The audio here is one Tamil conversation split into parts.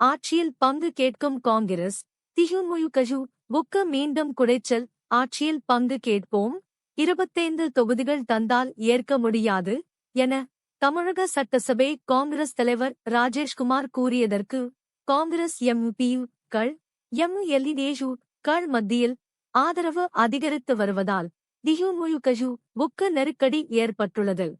ஆட்சியில் பங்கு கேட்கும் காங்கிரஸ் திஹுமுயுகஜு புக்க மீண்டும் குடைச்சல் ஆட்சியில் பங்கு கேட்போம் இருபத்தைந்து தொகுதிகள் தந்தால் ஏற்க முடியாது என தமிழக சட்டசபை காங்கிரஸ் தலைவர் ராஜேஷ்குமார் கூறியதற்கு காங்கிரஸ் எம்பி கள் எம்எல்ஏஷு கள் மத்தியில் ஆதரவு அதிகரித்து வருவதால் திஹுமுயுகஜு புக்க நெருக்கடி ஏற்பட்டுள்ளது.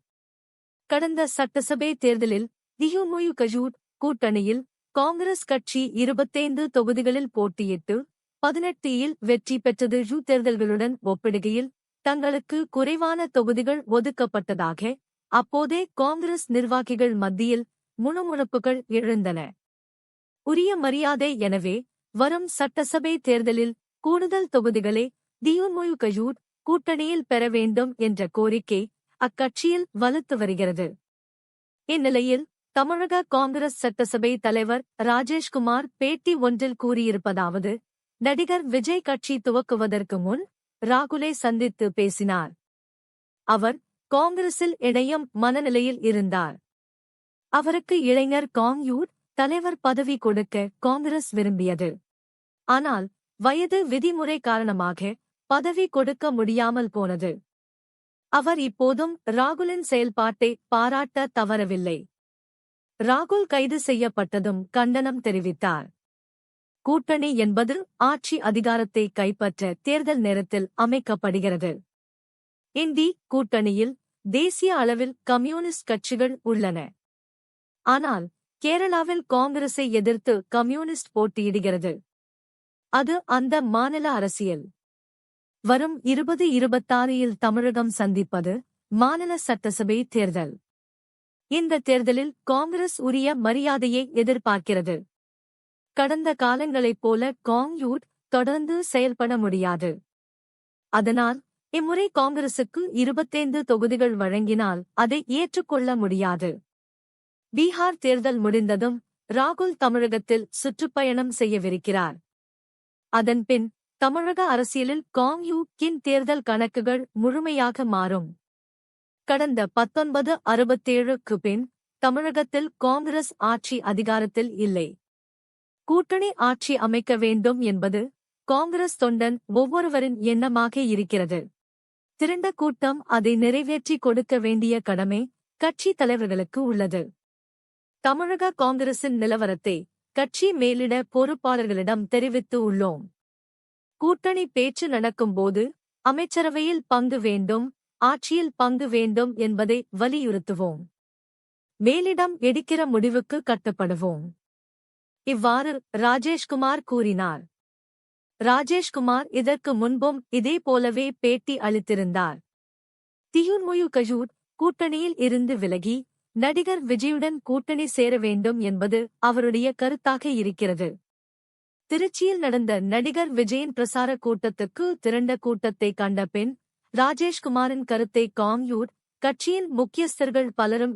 கடந்த சட்டசபை தேர்தலில் திஹுமுயுகஜூட் கூட்டணியில் காங்கிரஸ் கட்சி இருபத்தைந்து தொகுதிகளில் போட்டியிட்டு பதினெட்டியில் வெற்றி பெற்றது ஜூ தேர்தல்களுடன் ஒப்பிடுகையில் தங்களுக்கு குறைவான தொகுதிகள் ஒதுக்கப்பட்டதாக அப்போதே காங்கிரஸ் நிர்வாகிகள் மத்தியில் முணுமுணுப்புகள் எழுந்தன. உரிய மரியாதை எனவே வரும் சட்டசபை தேர்தலில் கூடுதல் தொகுதிகளை திமுக கூட்டணியில் பெற வேண்டும் என்ற கோரிக்கை அக்கட்சியில் வலுத்து வருகிறது. இந்நிலையில் தமிழக காங்கிரஸ் சட்டசபை தலைவர் ராஜேஷ்குமார் பேட்டி ஒன்றில் கூறியிருப்பதாவது நடிகர் விஜய் கட்சி துவக்குவதற்கு முன் ராகுலை சந்தித்து பேசினார். அவர் காங்கிரஸில் இணையும் மனநிலையில் இருந்தார். அவருக்கு இளைஞர் காங்யூட் தலைவர் பதவி கொடுக்க காங்கிரஸ் விரும்பியது. ஆனால் வயது விதிமுறை காரணமாக பதவி கொடுக்க முடியாமல் போனது. அவர் இப்போதும் ராகுலின் செயல்பாட்டை பாராட்ட தவறவில்லை. ராகுல் கைது செய்யப்பட்டதும் கண்டனம் தெரிவித்தார். கூட்டணி என்பது ஆட்சி அதிகாரத்தை கைப்பற்ற தேர்தல் நேரத்தில் அமைக்கப்படுகிறது. இந்தி கூட்டணியில் தேசிய அளவில் கம்யூனிஸ்ட் கட்சிகள் உள்ளன. ஆனால் கேரளாவில் காங்கிரஸை எதிர்த்து கம்யூனிஸ்ட் போட்டியிடுகிறது. அது அந்த மாநில அரசியல். வரும் இருபது இருபத்தாறில் தமிழகம் சந்திப்பது மாநில சட்டசபை தேர்தல். இந்த தேர்தலில் காங்கிரஸ் உரிய மரியாதையை எதிர்பார்க்கிறது. கடந்த காலங்களைப் போல காங்யூட் தொடர்ந்து செயல்பட முடியாது. அதனால் இம்முறை காங்கிரசுக்கு இருபத்தைந்து தொகுதிகள் வழங்கினால் அதை ஏற்றுக்கொள்ள முடியாது. பீகார் தேர்தல் முடிந்ததும் ராகுல் தமிழகத்தில் சுற்றுப்பயணம் செய்யவிருக்கிறார். அதன்பின் தமிழக அரசியலில் காங்யூக்கின் தேர்தல் கணக்குகள் முழுமையாக மாறும். கடந்த பத்தொன்பது அறுபத்தேழுக்கு பின் தமிழகத்தில் காங்கிரஸ் ஆட்சி அதிகாரத்தில் இல்லை. கூட்டணி ஆட்சி அமைக்க வேண்டும் என்பது காங்கிரஸ் தொண்டன் ஒவ்வொருவரின் எண்ணமாக இருக்கிறது. திரண்ட கூட்டம் அதை நிறைவேற்றி கொடுக்க வேண்டிய கடமை கட்சி தலைவர்களுக்கு உள்ளது. தமிழக காங்கிரசின் நிலவரத்தை கட்சி மேலிட பொறுப்பாளர்களிடம் தெரிவித்து உள்ளோம். கூட்டணி பேச்சு நடக்கும்போது அமைச்சரவையில் பங்கு வேண்டும் ஆட்சியில் பங்கு வேண்டும் என்பதை வலியுறுத்துவோம். மேலிடம் எடுக்கிற முடிவுக்கு கட்டுப்படுவோம். இவ்வாறு ராஜேஷ்குமார் கூறினார். ராஜேஷ்குமார் இதற்கு முன்பும் இதே போலவே பேட்டி அளித்திருந்தார். தியுன்முயு கஜூட் கூட்டணியில் இருந்து விலகி நடிகர் விஜயுடன் கூட்டணி சேர வேண்டும் என்பது அவருடைய கருத்தாக இருக்கிறது. திருச்சியில் நடந்த நடிகர் விஜயின் பிரசார கூட்டத்துக்கு திரண்ட கூட்டத்தை கண்ட பின் ராஜேஷ்குமாரின் கருத்தை காங்யூர் கட்சியின் முக்கியஸ்தர்கள் பலரும்